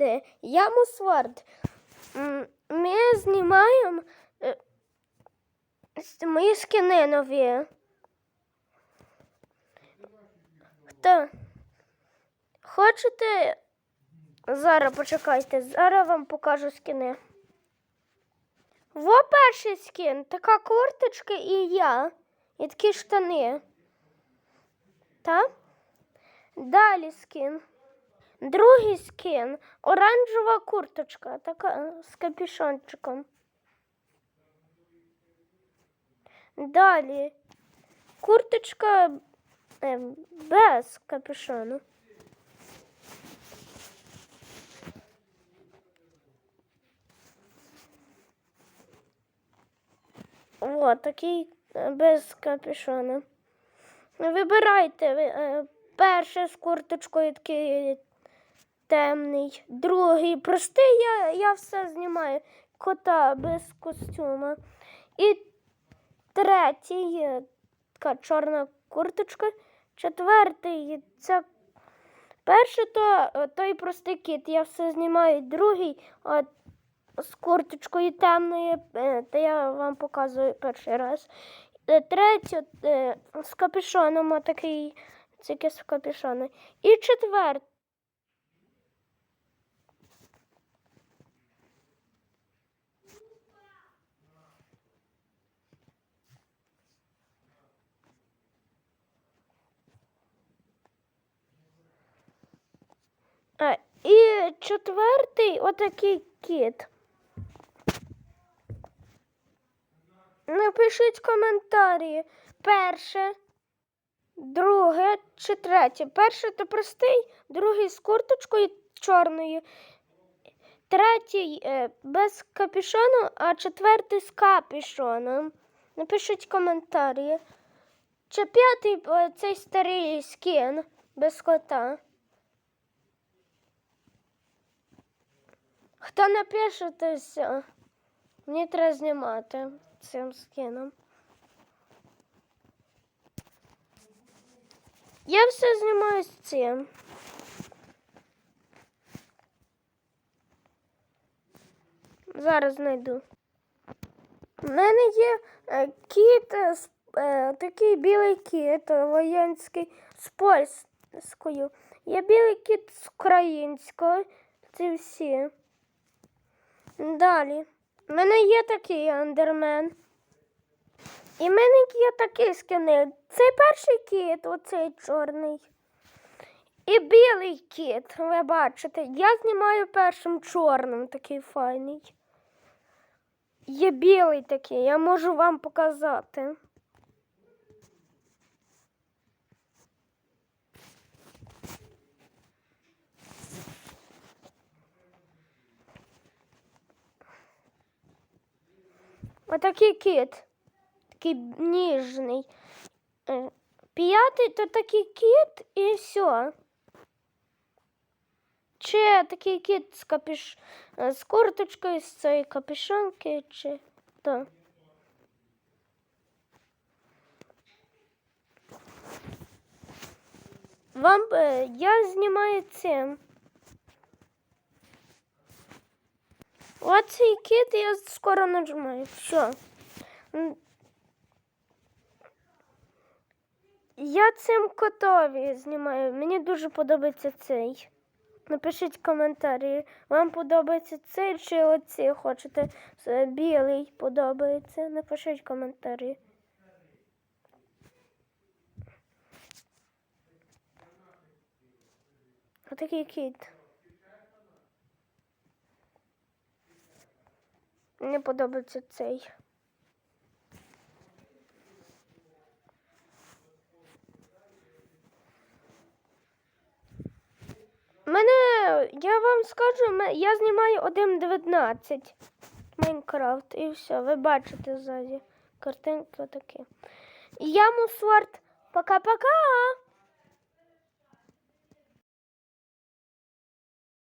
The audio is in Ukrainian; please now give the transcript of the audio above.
де? Я Мусвард. Ми знімаємо е, мої скини нові. Хто? Хочете? Зараз почекайте, зараз вам покажу скини. Во перший скін, така курточка і я. І такі штани. Та? Далі скін. Другий скін оранжева курточка, така з капюшончиком. Далі курточка е, без капюшону. О, такий е, без капюшона. Вибирайте ви, е, перший з курточкою такий темний, другий простий, я, я все знімаю. Кота без костюма. І третій е, така чорна курточка. Четвертий це перший то е, той простий кіт. Я все знімаю. Другий от, з курточкою темною, е, то я вам показую перший раз. Е, Третє е, з капюшоном, отакий тільки з капюшоном. І четвертий. І четвертий отакий кіт. Напишіть коментарі. Перше, друге чи третє. Перше то простий, другий з курточкою чорною, третій е, без капюшону, а четвертий з капюшоном. Напишіть коментарі. Чи п'ятий цей старий скін без кота. Хто напише, то все. Мені треба знімати цим скином. Я все знімаю з цим. Зараз знайду. У мене є е, кіт, е, е, такий білий кіт е, воєнський з польською. Є білий кіт з українською. Це всі. Далі. У мене є такий андермен. І в мене є такий скини. Цей перший кіт, оцей чорний. І білий кіт, ви бачите. Я знімаю першим чорним, такий файний. Є білий такий, я можу вам показати. Отакий кіт. Такий ніжний. Е, П'ятий то такий кіт і все. Чи такий кіт з капюш... е, з курточкою, з цієї капюшонки, чи то. Вам е, я знімаю цим. Оцей кіт я скоро нажимаю. Все. Я цим котові знімаю. Мені дуже подобається цей. Напишіть коментарі. Вам подобається цей чи оці хочете? Білий подобається. Напишіть коментарі. Отакий кіт. Мені подобається цей. Мене, я вам скажу, я знімаю 1.19 Майнкрафт і все, ви бачите ззаді картинки отакі. Я Мусворд. Пока-пока!